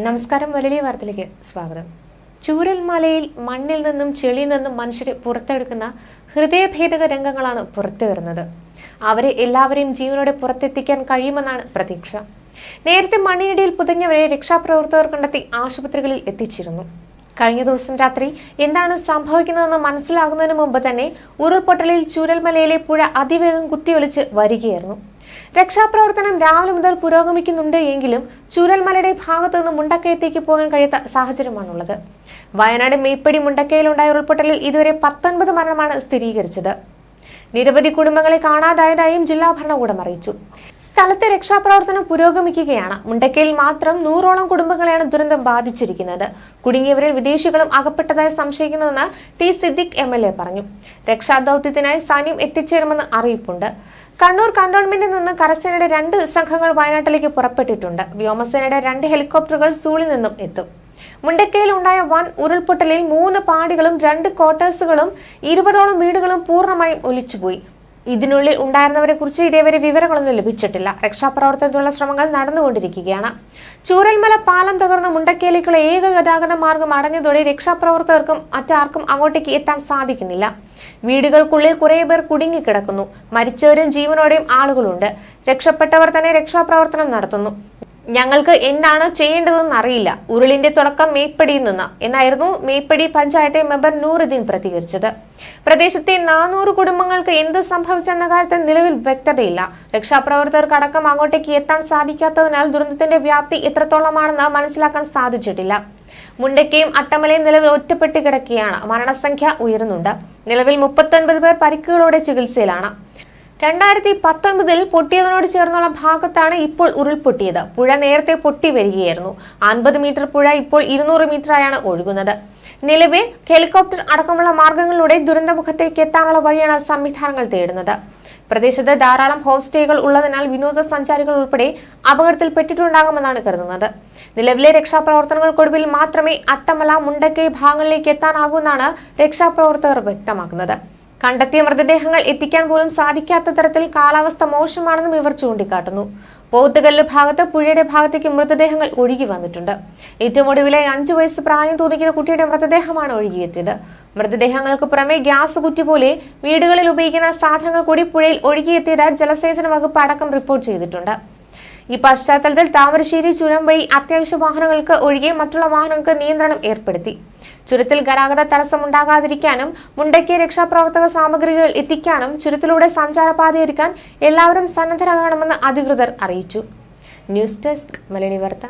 നമസ്കാരം വലിയ വാർത്തയിലേക്ക് സ്വാഗതം. ചൂരൽമലയിൽ മണ്ണിൽ നിന്നും ചെളിയിൽ നിന്നും മനുഷ്യരെ പുറത്തെടുക്കുന്ന ഹൃദയഭേദക രംഗങ്ങളാണ് പുറത്തു വരുന്നത്. അവരെ എല്ലാവരെയും ജീവനോടെ പുറത്തെത്തിക്കാൻ കഴിയുമെന്നാണ് പ്രതീക്ഷ. നേരത്തെ മണ്ണിനിടയിൽ പുതഞ്ഞവരെ രക്ഷാപ്രവർത്തകർ കണ്ടെത്തി ആശുപത്രികളിൽ എത്തിച്ചിരുന്നു. കഴിഞ്ഞ ദിവസം രാത്രി എന്താണ് സംഭവിക്കുന്നതെന്ന് മനസ്സിലാകുന്നതിന് മുമ്പ് തന്നെ ഉരുൾപൊട്ടലിൽ ചൂരൽമലയിലെ പുഴ അതിവേഗം കുത്തിയൊലിച്ച് വരികയായിരുന്നു. രക്ഷാപ്രവർത്തനം രാവിലെ മുതൽ പുരോഗമിക്കുന്നുണ്ട് എങ്കിലും ചുരൽമലയുടെ ഭാഗത്തു നിന്ന് മുണ്ടക്കയത്തേക്ക് പോകാൻ കഴിയാത്ത സാഹചര്യമാണുള്ളത്. വയനാട് മേപ്പടി മുണ്ടക്കയിലുണ്ടായ ഉരുൾപൊട്ടലിൽ ഇതുവരെ പത്തൊൻപത് മരണമാണ് സ്ഥിരീകരിച്ചത്. നിരവധി കുടുംബങ്ങളെ കാണാതായതായും ജില്ലാ ഭരണകൂടം അറിയിച്ചു. സ്ഥലത്തെ രക്ഷാപ്രവർത്തനം പുരോഗമിക്കുകയാണ്. മുണ്ടക്കയിൽ മാത്രം നൂറോളം കുടുംബങ്ങളെയാണ് ദുരന്തം ബാധിച്ചിരിക്കുന്നത്. കുടുങ്ങിയവരിൽ വിദേശികളും അകപ്പെട്ടതായി സംശയിക്കുന്നതെന്ന് T Siddique M L A പറഞ്ഞു. രക്ഷാദൌത്യത്തിനായി സൈന്യം എത്തിച്ചേരുമെന്ന് അറിയിപ്പുണ്ട്. കണ്ണൂർ കന്റോൺമെന്റിൽ നിന്ന് കരസേനയുടെ രണ്ട് സംഘങ്ങൾ വയനാട്ടിലേക്ക് പുറപ്പെട്ടിട്ടുണ്ട്. വ്യോമസേനയുടെ രണ്ട് ഹെലികോപ്റ്ററുകൾ സൂളിൽ നിന്നും എത്തും. മുണ്ടക്കയിൽ ഉണ്ടായ വൻ ഉരുൾപൊട്ടലിൽ മൂന്ന് പാടികളും രണ്ട് ക്വാർട്ടേഴ്സുകളും ഇരുപതോളം വീടുകളും പൂർണമായും ഒലിച്ചുപോയി. ഇതിനുള്ളിൽ ഉണ്ടായിരുന്നവരെ കുറിച്ച് ഇതേവരെ വിവരങ്ങളൊന്നും ലഭിച്ചിട്ടില്ല. രക്ഷാപ്രവർത്തനത്തിനുള്ള ശ്രമങ്ങൾ നടന്നുകൊണ്ടിരിക്കുകയാണ്. ചൂരൽമല പാലം തകർന്ന് മുണ്ടക്കയിലേക്കുള്ള ഏക ഗതാഗത മാർഗം അടഞ്ഞതോടെ രക്ഷാപ്രവർത്തകർക്കും മറ്റാർക്കും അങ്ങോട്ടേക്ക് എത്താൻ സാധിക്കുന്നില്ല. വീടുകൾക്കുള്ളിൽ കുറെ പേർ കുടുങ്ങിക്കിടക്കുന്നു. മരിച്ചവരും ജീവനോടെയും ആളുകളുണ്ട്. രക്ഷപ്പെട്ടവർ തന്നെ രക്ഷാപ്രവർത്തനം നടത്തുന്നു. ഞങ്ങൾക്ക് എന്താണ് ചെയ്യേണ്ടതെന്ന് അറിയില്ല. ഉരുളിന്റെ തുടക്കം മേപ്പടിയിൽ നിന്ന് എന്നായിരുന്നു മേപ്പടി പഞ്ചായത്തെ മെമ്പർ നൂറുദ്ദീൻ പ്രതികരിച്ചത്. പ്രദേശത്തെ നാനൂറ് കുടുംബങ്ങൾക്ക് എന്ത് സംഭവിച്ചെന്ന കാര്യത്തിൽ നിലവിൽ വ്യക്തതയില്ല. രക്ഷാപ്രവർത്തകർക്ക് അടക്കം അങ്ങോട്ടേക്ക് എത്താൻ സാധിക്കാത്തതിനാൽ ദുരന്തത്തിന്റെ വ്യാപ്തി എത്രത്തോളമാണെന്ന് മനസ്സിലാക്കാൻ സാധിച്ചിട്ടില്ല. മുണ്ടക്കയും അട്ടമലയും നിലവിൽ ഒറ്റപ്പെട്ട് കിടക്കുകയാണ്. മരണസംഖ്യ ഉയരുന്നുണ്ട്. നിലവിൽ മുപ്പത്തൊൻപത് പേർ പരിക്കുകളോടെ ചികിത്സയിലാണ്. രണ്ടായിരത്തി പത്തൊൻപതിൽ പൊട്ടിയതിനോട് ചേർന്നുള്ള ഭാഗത്താണ് ഇപ്പോൾ ഉരുൾപൊട്ടിയത്. പുഴ നേരത്തെ പൊട്ടി വരികയായിരുന്നു. അൻപത് മീറ്റർ പുഴ ഇപ്പോൾ ഇരുന്നൂറ് മീറ്ററായാണ് ഒഴുകുന്നത്. നിലവിൽ ഹെലികോപ്റ്റർ അടക്കമുള്ള മാർഗങ്ങളിലൂടെ ദുരന്തമുഖത്തേക്ക് എത്താനുള്ള വഴിയാണ് സംവിധാനങ്ങൾ തേടുന്നത്. പ്രദേശത്ത് ധാരാളം ഹോം സ്റ്റേകൾ ഉള്ളതിനാൽ വിനോദസഞ്ചാരികൾ ഉൾപ്പെടെ അപകടത്തിൽപ്പെട്ടിട്ടുണ്ടാകുമെന്നാണ് കരുതുന്നത്. നിലവിലെ രക്ഷാപ്രവർത്തനങ്ങൾക്കൊടുവിൽ മാത്രമേ അട്ടമല മുണ്ടക്കൈ ഭാഗങ്ങളിലേക്ക് എത്താനാകൂന്നാണ് രക്ഷാപ്രവർത്തകർ വ്യക്തമാക്കുന്നത്. കണ്ടെത്തിയ മൃതദേഹങ്ങൾ എത്തിക്കാൻ പോലും സാധിക്കാത്ത തരത്തിൽ കാലാവസ്ഥ മോശമാണെന്നും ഇവർ ചൂണ്ടിക്കാട്ടുന്നു. പോത്തുകല്ല് ഭാഗത്ത് പുഴയുടെ ഭാഗത്തേക്ക് മൃതദേഹങ്ങൾ ഒഴുകി വന്നിട്ടുണ്ട്. ഏറ്റവും ഒടുവിലെ അഞ്ചു വയസ്സ് പ്രായം തോന്നിക്കുന്ന കുട്ടിയുടെ മൃതദേഹമാണ് ഒഴുകിയെത്തിയത്. മൃതദേഹങ്ങൾക്ക് പുറമെ ഗ്യാസ് കുറ്റി പോലെ വീടുകളിൽ ഉപയോഗിക്കുന്ന സാധനങ്ങൾ കൂടി പുഴയിൽ ഒഴുകിയെത്തിയത് ജലസേചന വകുപ്പ് അടക്കം റിപ്പോർട്ട് ചെയ്തിട്ടുണ്ട്. ഈ പശ്ചാത്തലത്തിൽ താമരശ്ശേരി ചുരം വഴി അത്യാവശ്യ വാഹനങ്ങൾക്ക് ഒഴികെ മറ്റുള്ള വാഹനങ്ങൾക്ക് നിയന്ത്രണം ഏർപ്പെടുത്തി. ചുരത്തിൽ ഗതാഗത തടസ്സമുണ്ടാകാതിരിക്കാനും മുണ്ടയ്ക്ക് രക്ഷാപ്രവർത്തക സാമഗ്രികൾ എത്തിക്കാനും ചുരത്തിലൂടെ സഞ്ചാരപാതയൊരുക്കാൻ എല്ലാവരും സന്നദ്ധരാകണമെന്ന് അധികൃതർ അറിയിച്ചു. ന്യൂസ് ഡെസ്ക് മലയാളി വാർത്ത.